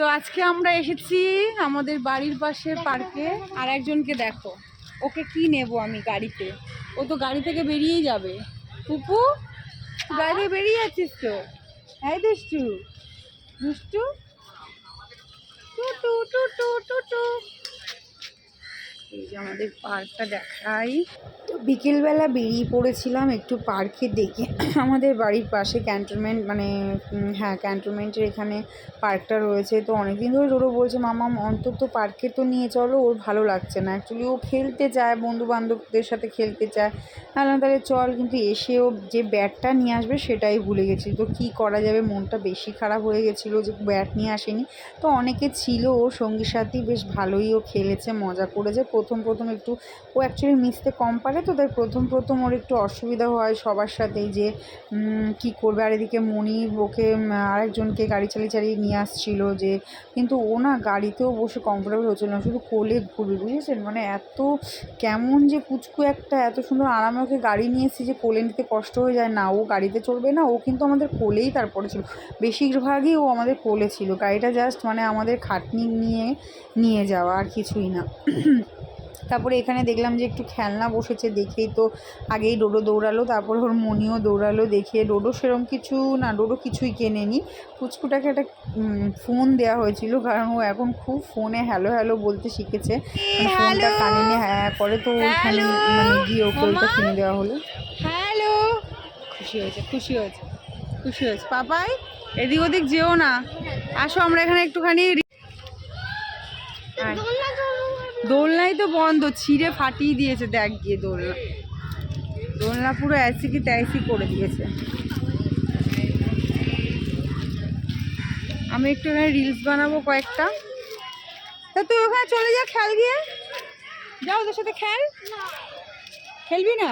তো আজকে আমরা এসেছি আমাদের বাড়ির পাশে পার্কে, আর একজনকে দেখো। ওকে কি নেব আমি গাড়িতে? ও তো গাড়ি থেকে বেরিয়েই যাবে। পুপু গাড়ি বেরিয়ে আছিস তো? হ্যাঁ দুষ্টু। দুষ্টু? টু টু টু টু টু টু এই যে আমাদের পার্কটা দেখাই। তো বিকেলবেলা বেরিয়ে পড়েছিলাম একটু পার্কে দেখে। আমাদের বাড়ির পাশে ক্যান্টনমেন্ট মানে হ্যাঁ ক্যান্টনমেন্টের এখানে পার্কটা রয়েছে। তো অনেকদিন ধরে ডোরো বলছে, মামা, অন্তত পার্কে তো নিয়ে চলো, ওর ভালো লাগছে না। অ্যাকচুয়ালি ও খেলতে চায় বন্ধু বান্ধবদের সাথে খেলতে চায়। তাহলে তাহলে চল। কিন্তু এসেও যে ব্যাটটা নিয়ে আসবে সেটাই ভুলে গেছি তো কী করা যাবে? মনটা বেশি খারাপ হয়ে গেছিল যে ব্যাট নিয়ে আসেনি। তো অনেকে ছিল ও সঙ্গী সাথী, বেশ ভালোই ও খেলেছে, মজা করেছে। প্রথম প্রথম একটু ও অ্যাকচুয়ালি মিশতে কম পারে তো, তাই প্রথম প্রথম ওর একটু অসুবিধা হয় সবার সাথেই যে কি করবে? আর এদিকে মনি ওকে আরেকজনকে গাড়ি চালিয়ে চালিয়ে নিয়ে আসছিল যে, কিন্তু ও না গাড়িতেও বসে কমফোর্টেবল হচ্ছিল না, শুধু কোলে ঘুরবে, বুঝেছেন? মানে এত কেমন যে পুচকু একটা, এত সুন্দর আরামে ওকে গাড়ি নিয়ে এসেছি যে কোলে নিতে কষ্ট হয়ে যায়, না, ও গাড়িতে চড়বে না, ও কিন্তু আমাদের কোলেই তারপরে ছিল। বেশিরভাগই ও আমাদের কোলে ছিল, গাড়িটা জাস্ট মানে আমাদের খাটনি নিয়ে নিয়ে যাওয়া আর কিছুই না। তারপরে এখানে দেখলাম যে একটু খেলনা বসেছে দেখেই তো আগেই ডোডো দৌড়ালো তারপর ওর মনিও দৌড়ালো দেখে ডোডো সেরম কিছু না ডোডো কিছুই কেনেনি। পুচকুটাকে একটা ফোন দেওয়া হয়েছিল কারণ ও এখন খুব ফোনে হ্যালো হ্যালো বলতে শিখেছে। মানে ফোনটা কানে নিয়ে হ্যাঁ করে তো ওখানে মানে গিয়ে ওকে ওইটা কিনে দেওয়া হলো। হ্যালো খুশি হয়েছে খুশি হয়েছে খুশি হয়েছে। পাপাই এদিক ওদিক যেও না। আসো আমরা এখানে একটুখানি রি- আয়। দোলনাই তো বন্ধ, ছিঁড়ে ফাটিয়ে দিয়েছে, দেখ গিয়ে দোলনা। দোলনা পুরো অ্যাসি কি ত্যাসি করে দিয়েছে। আমি একটু এখানে রিলস বানাবো কয়েকটা। তা তুই ওখানে চলে যা খেল গিয়ে। যা ওদের সাথে খেল। খেলবি না?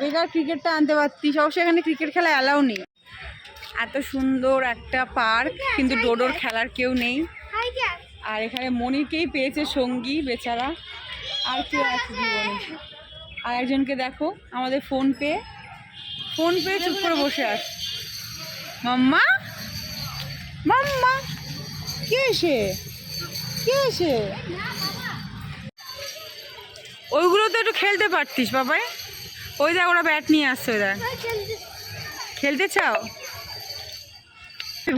বেকার ক্রিকেটটা আনতে পারতিস। অবশ্য এখানে ক্রিকেট খেলা অ্যালাউ নেই। এত সুন্দর একটা পার্ক কিন্তু ডোডোর খেলার কেউ নেই। আর এখানে মনিরকেই পেয়েছে সঙ্গী, বেচারা। আর কেউ আছে আর একজনকে দেখো, আমাদের ফোন পে ফোন পে চুপ করে বসে আস মাম্মা? মাম্মা? কে এসে? কে এসে? ওইগুলো তো একটু খেলতে পারতিস, বাবাই। ওই দেখ, ওরা ব্যাট নিয়ে আসছে, ওই দেখ। খেলতে চাও?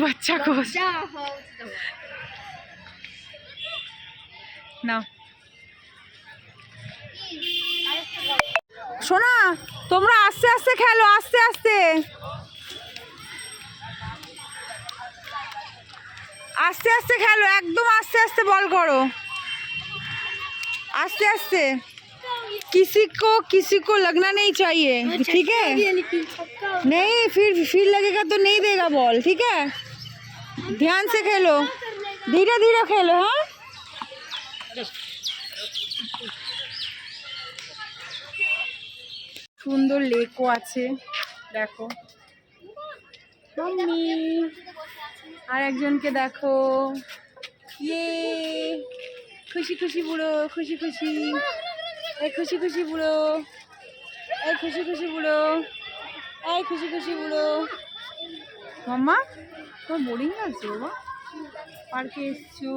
বাচ্চা কোষ না শোনা তোমরা আস্তে আস্তে খেলো আস্তে আস্তে আস্তে আস্তে খেলো একদম আস্তে আস্তে বল করো आस्ते आस्ते किसी को किसी को लगना नहीं चाहिए ठीक है नहीं फिर फिर लगेगा तो नहीं देगा बॉल ठीक है ध्यान से खेलो धीरे धीरे खेलो हाँ সুন্দর লেকও আছে, দেখো। মাম্মি, আর একজনকে দেখো। ইয়ে খুশি খুশি বুড়ো, খুশি খুশি। এই খুশি খুশি বুড়ো, এই খুশি খুশি বুড়ো, এই খুশি খুশি বুড়ো। মাম্মা, তোমার বোরিং লাগছে বাবা? পার্কে এসছো।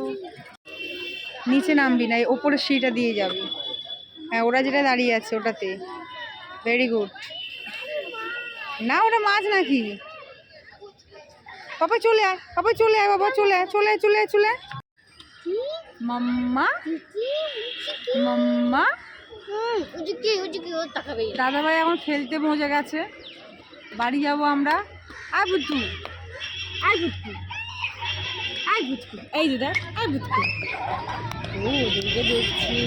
নিচে নামবি না ওপরের সিঁড়িটা দিয়ে যাবি। হ্যাঁ ওরা যেটা দাঁড়িয়ে আছে ওটাতে। ভেরি গুড না ওটা মাছ নাকি? বাবা চলে আয় বাবা চলে আয় বাবা চলে আয় চলে আয় চলে আয় চলে আয়। মাম্মা? মাম্মা? দাদা ভাই এখন খেলতে মজা গেছে। বাড়ি যাব আমরা। আয় বুটকু আয় বুটকু আয় বুটকু এই দেখ আয় বুটকু ও ওদেরকে দেখছে।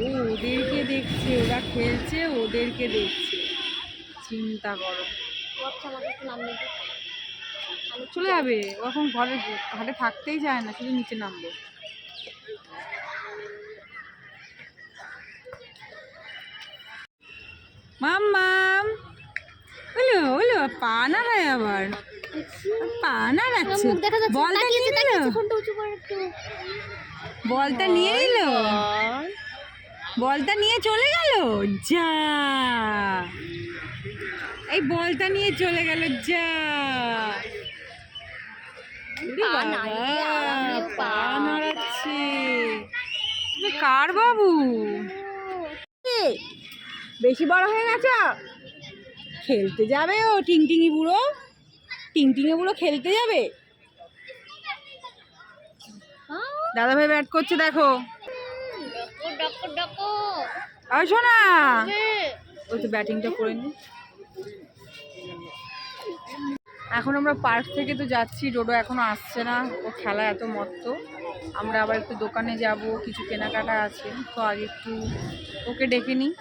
ও ওদেরকে দেখছে ওরা খেলছে ওদেরকে দেখছে। চিন্তা করো। চলে যাবে ও এখন ঘরে ঘাটে থাকতেই চায় না শুধু নিচে নামবে। মাম মাম। ওলো ওলো পা নাড়ায় আবার। পা বলটা নিয়ে নিল বলটা নিয়ে নিল বলটা নিয়ে চলে গেল? যা। এই বলটা নিয়ে চলে গেল যা। পা নাড়াচ্ছে। কার বাবু? বেশি বড় হয়ে গেছ? খেলতে যাবে ও টিং টিংটিঙি বুড়ো। বুড়ো খেলতে যাবে? দাদা ভাই ব্যাট করছে, দেখো। আর শোনা ওই তো ব্যাটিংটা করে নি। এখন আমরা পার্ক থেকে তো যাচ্ছি, ডোডো এখনও আসছে না। ও খেলা এত মত্ত। আমরা আবার একটু দোকানে যাব, কিছু কেনাকাটা আছে। তো আগে একটু ওকে ডেকে নিই।